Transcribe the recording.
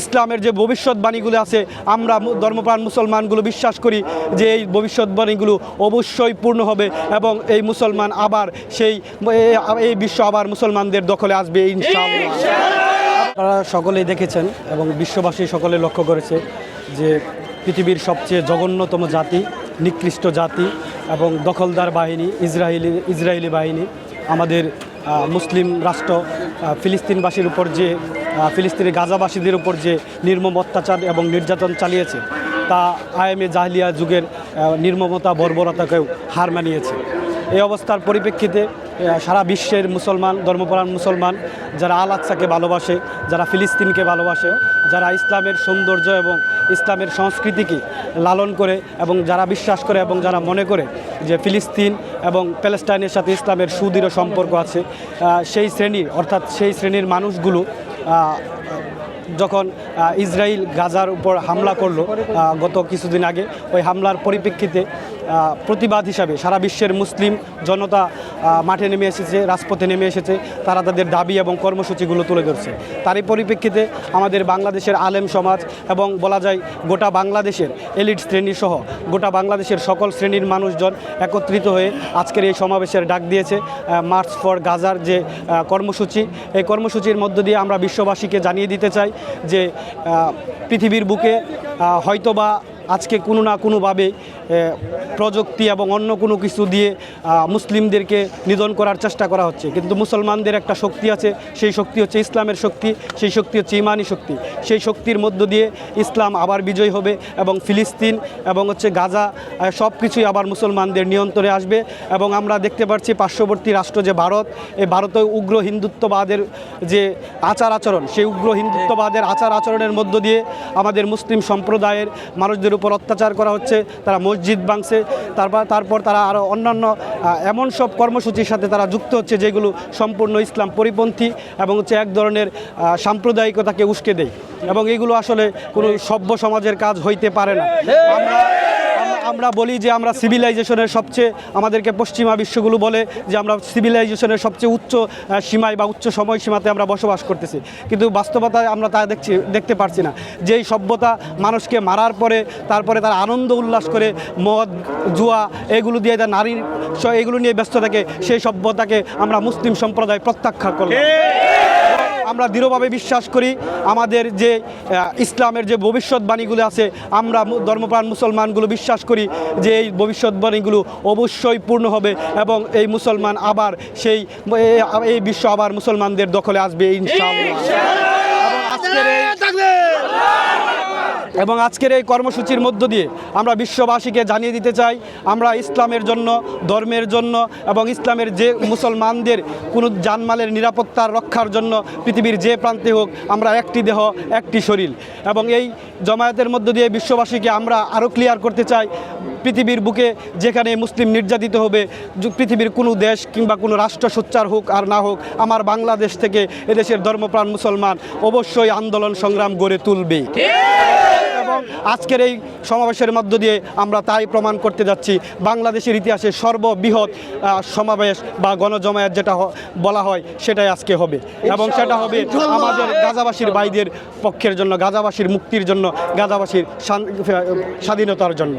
ইসলামের যে ভবিষ্যৎবাণীগুলো আছে, আমরা ধর্মপ্রাণ মুসলমানগুলো বিশ্বাস করি যে এই ভবিষ্যৎবাণীগুলো অবশ্যই পূর্ণ হবে এবং এই মুসলমান আবার সেই, এই বিশ্ব আবার মুসলমানদের দখলে আসবে আপনারা সকলেই দেখেছেন এবং বিশ্ববাসী সকলে লক্ষ্য করেছে যে পৃথিবীর সবচেয়ে জঘন্যতম জাতি, নিকৃষ্ট জাতি এবং দখলদার বাহিনী ইসরায়েলি ইসরায়েলি বাহিনী, আমাদের মুসলিম রাষ্ট্র ফিলিস্তিনবাসীর উপর যে ফিলিস্তিনি গাজাবাসীদের উপর যে নির্মম অত্যাচার এবং নির্যাতন চালিয়েছে, তা আইএমএ জাহলিয়া যুগের নির্মমতা, বর্বরতাকেও হার মানিয়েছে। এই অবস্থার পরিপ্রেক্ষিতে সারা বিশ্বের মুসলমান, ধর্মপরায়ণ মুসলমান যারা আল আকসাকে ভালোবাসে, যারা ফিলিস্তিনকে ভালোবাসে, যারা ইসলামের সৌন্দর্য এবং ইসলামের সংস্কৃতিকে লালন করে এবং যারা বিশ্বাস করে এবং যারা মনে করে যে ফিলিস্তিন এবং প্যালেস্টাইনের সাথে ইসলামের সুদৃঢ় সম্পর্ক আছে সেই শ্রেণির, অর্থাৎ সেই শ্রেণির মানুষগুলো যখন ইসরায়েল গাজার উপর হামলা করল গত কিছুদিন আগে ওই হামলার পরিপ্রেক্ষিতে প্রতিবাদ হিসাবে সারা বিশ্বের মুসলিম জনতা মাঠে নেমে এসেছে, রাজপথে নেমে এসেছে, তারা তাদের দাবি এবং কর্মসূচিগুলো তুলে ধরছে। তারই পরিপ্রেক্ষিতে আমাদের বাংলাদেশের আলেম সমাজ এবং বলা যায় গোটা বাংলাদেশের এলিট শ্রেণি সহ গোটা বাংলাদেশের সকল শ্রেণির মানুষজন একত্রিত হয়ে আজকের এই সমাবেশের ডাক দিয়েছে মার্চ ফর গাজার যে কর্মসূচি, এই কর্মসূচির মধ্য দিয়ে আমরা বিশ্ববাসীকে জানিয়ে দিতে চাই যে পৃথিবীর বুকে হয়তোবা আজকে কোনো না কোনোভাবে প্রযুক্তি এবং অন্য কোনো কিছু দিয়ে মুসলিমদেরকে নিধন করার চেষ্টা করা হচ্ছে। কিন্তু মুসলমানদের একটা শক্তি আছে, সেই শক্তি হচ্ছে ইসলামের শক্তি, সেই শক্তি হচ্ছে ইমানি শক্তি। সেই শক্তির মধ্য দিয়ে ইসলাম আবার বিজয় হবে এবং ফিলিস্তিন এবং হচ্ছে গাজা সব কিছুই আবার মুসলমানদের নিয়ন্ত্রণে আসবে এবং আমরা দেখতে পাচ্ছি পার্শ্ববর্তী রাষ্ট্র যে ভারত এই ভারতে উগ্র হিন্দুত্ববাদের যে আচার আচরণ, সেই উগ্র হিন্দুত্ববাদের আচার আচরণের মধ্য দিয়ে আমাদের মুসলিম সম্প্রদায়ের মানুষদের উপর অত্যাচার করা হচ্ছে, তারা মসজিদ ভাঙছে, তারপর তারপর তারা আরও অন্যান্য এমন সব কর্মসূচির সাথে তারা যুক্ত হচ্ছে যেগুলো সম্পূর্ণ ইসলাম পরিপন্থী এবং হচ্ছে এক ধরনের সাম্প্রদায়িকতাকে উস্কে দেয়। এবং এগুলো আসলে কোনো সভ্য সমাজের কাজ হইতে পারে না। আমরা আমরা- বলি যে আমরা সিভিলাইজেশনের সবচেয়ে, আমাদেরকে পশ্চিমা বিশ্বগুলো বলে যে আমরা সিভিলাইজেশনের সবচেয়ে উচ্চ সীমায় বা উচ্চ সময়সীমাতে আমরা বসবাস করতেছি। কিন্তু বাস্তবতায় আমরা তা দেখছি, দেখতে পারছি না। যেই সভ্যতা মানুষকে মারার পরে, তারপরে তার আনন্দ উল্লাস করে, মদ, জুয়া, এগুলো দিয়ে তার নারীর এগুলো নিয়ে ব্যস্ত থাকে, সেই সভ্যতাকে আমরা মুসলিম সম্প্রদায় প্রত্যাখ্যান করলাম। আমরা দৃঢ়ভাবে বিশ্বাস করি আমাদের যে ইসলামের যে ভবিষ্যৎবাণীগুলো আছে আমরা ধর্মপ্রাণ মুসলমানগুলো বিশ্বাস করি যে এই ভবিষ্যৎবাণীগুলো অবশ্যই পূর্ণ হবে এবং এই মুসলমান আবার সেই এই বিশ্ব আবার মুসলমানদের দখলে আসবে ইনশাআল্লাহ। এবং আজকের এবং আজকের এই কর্মসূচির মধ্য দিয়ে আমরা বিশ্ববাসীকে জানিয়ে দিতে চাই, আমরা ইসলামের জন্য, ধর্মের জন্য এবং ইসলামের যে মুসলমানদের কোনো জানমালের নিরাপত্তার রক্ষার জন্য পৃথিবীর যে প্রান্তে হোক, আমরা একটি দেহ, একটি শরীর এবং এই জমায়েতের মধ্য দিয়ে বিশ্ববাসীকে আমরা আরও ক্লিয়ার করতে চাই, পৃথিবীর বুকে যেখানে মুসলিম নির্যাতিত হবে পৃথিবীর কোনো দেশ কিংবা কোনো রাষ্ট্র সোচ্চার হোক আর না হোক, আমার বাংলাদেশ থেকে এদেশের ধর্মপ্রাণ মুসলমান অবশ্যই আন্দোলন সংগ্রাম গড়ে তুলবে। আজকের এই সমাবেশের মধ্য দিয়ে আমরা তাই প্রমাণ করতে যাচ্ছি বাংলাদেশের ইতিহাসে সর্ববৃহৎ সমাবেশ বা গণজমায়াত যেটা বলা হয় সেটাই আজকে হবে। এবং সেটা হবে আমাদের গাজাবাসীর ভাইদের পক্ষের জন্য গাজাবাসীর মুক্তির জন্য গাজাবাসীর স্বাধীনতার জন্য।